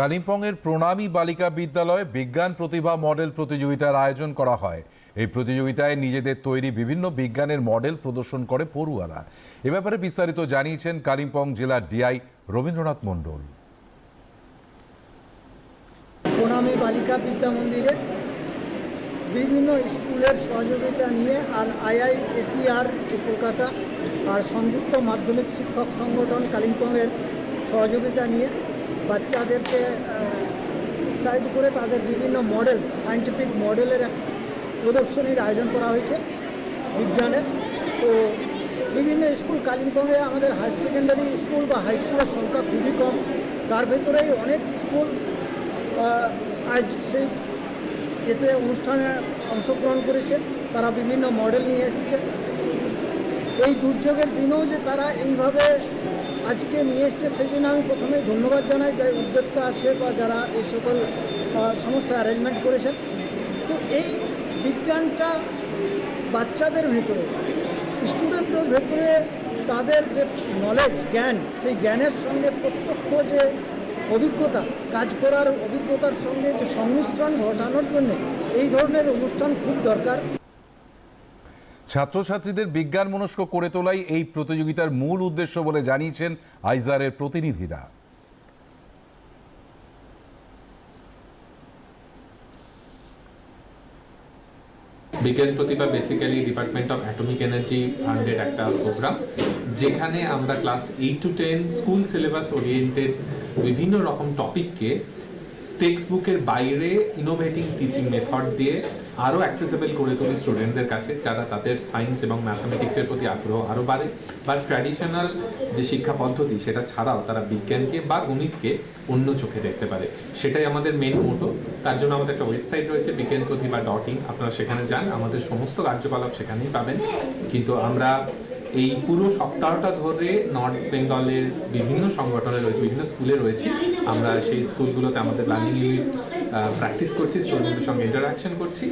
কালিম্পংয়ের প্রণামী বালিকা বিদ্যালয়ে বিজ্ঞান প্রতিভা মডেল প্রতিযোগিতার আয়োজন করা হয়। এই প্রতিযোগিতায় নিজেদের তৈরি বিভিন্ন বিজ্ঞানের মডেল প্রদর্শন করে পড়ুয়ারা। এ ব্যাপারে বিস্তারিত জানিয়েছেন কালিম্পং জেলার ডিআই রবীন্দ্রনাথ মণ্ডল। প্রণামী বালিকা বিদ্যা মন্দিরে বিভিন্ন স্কুলের সহযোগিতা নিয়ে আর আইআই এসিআর কলকাতা আর সংযুক্ত মাধ্যমিক শিক্ষক সংগঠন কালিম্পংয়ের সহযোগিতা নিয়ে বাচ্চাদেরকে উৎসাহিত করে তাদের বিভিন্ন মডেল সায়েন্টিফিক মডেলের এক প্রদর্শনীর আয়োজন করা হয়েছে বিজ্ঞানের তো বিভিন্ন স্কুল, কালিম্পংয়ে আমাদের হাই সেকেন্ডারি স্কুল বা হাই স্কুলের সংখ্যা খুবই কম। তার ভেতরেই অনেক স্কুল আজ সেই এতে অনুষ্ঠানে অংশগ্রহণ করেছে। তারা বিভিন্ন মডেল নিয়ে এসেছে। এই দুর্যোগের দিনেও যে তারা এইভাবে আজকে নিয়ে এসছে, সেই জন্য আমি প্রথমে ধন্যবাদ জানাই যে উদ্যোক্তা আছে বা যারা এই সকল সমস্ত অ্যারেঞ্জমেন্ট করেছেন। তো এই বিজ্ঞানটা বাচ্চাদের ভেতরে স্টুডেন্টদের ভেতরে তাদের যে নলেজ জ্ঞান, সেই জ্ঞানের সঙ্গে প্রত্যক্ষ যে অভিজ্ঞতা, কাজ করার অভিজ্ঞতার সঙ্গে যে সংমিশ্রণ ঘটানোর জন্য এই ধরনের অনুষ্ঠান খুব দরকার। ছাত্রছাত্রীদের বিজ্ঞান মনস্ক করে তোলাই এই প্রতিযোগিতার মূল উদ্দেশ্য বলে জানিয়েছেন আইজারের প্রতিনিধিরা। Vigyan Pratibha basically department of atomic energy ফান্ডের একটা প্রোগ্রাম যেখানে আমরা class eight to ten school syllabus oriented বিভিন্ন রকম টপিককে টেক্সট বুকের বাইরে ইনোভেটিং টিচিং মেথড দিয়ে আরও অ্যাক্সেসেবল করে তুলি স্টুডেন্টদের কাছে, যারা তাদের সায়েন্স এবং ম্যাথামেটিক্সের প্রতি আগ্রহ আরও বাড়ে। বা ট্র্যাডিশনাল যে শিক্ষা পদ্ধতি, সেটা ছাড়াও তারা বিজ্ঞানকে বা গণিতকে অন্য চোখে দেখতে পারে। সেটাই আমাদের মেন মোটো তার জন্য আমাদের একটা ওয়েবসাইট রয়েছে বিজ্ঞান প্রতিভা ডট ইন আপনারা সেখানে যান, আমাদের সমস্ত কার্যকলাপ সেখানেই পাবেন। কিন্তু আমরা এই পুরো সপ্তাহটা ধরে নর্থ বেঙ্গলের বিভিন্ন সংগঠনে রয়েছে, বিভিন্ন স্কুলে রয়েছে। আমরা সেই স্কুলগুলোতে আমাদের লার্নিং ইউনিট প্র্যাকটিস করছি স্টুডেন্টদের সঙ্গে ইন্টারাকশন করছি।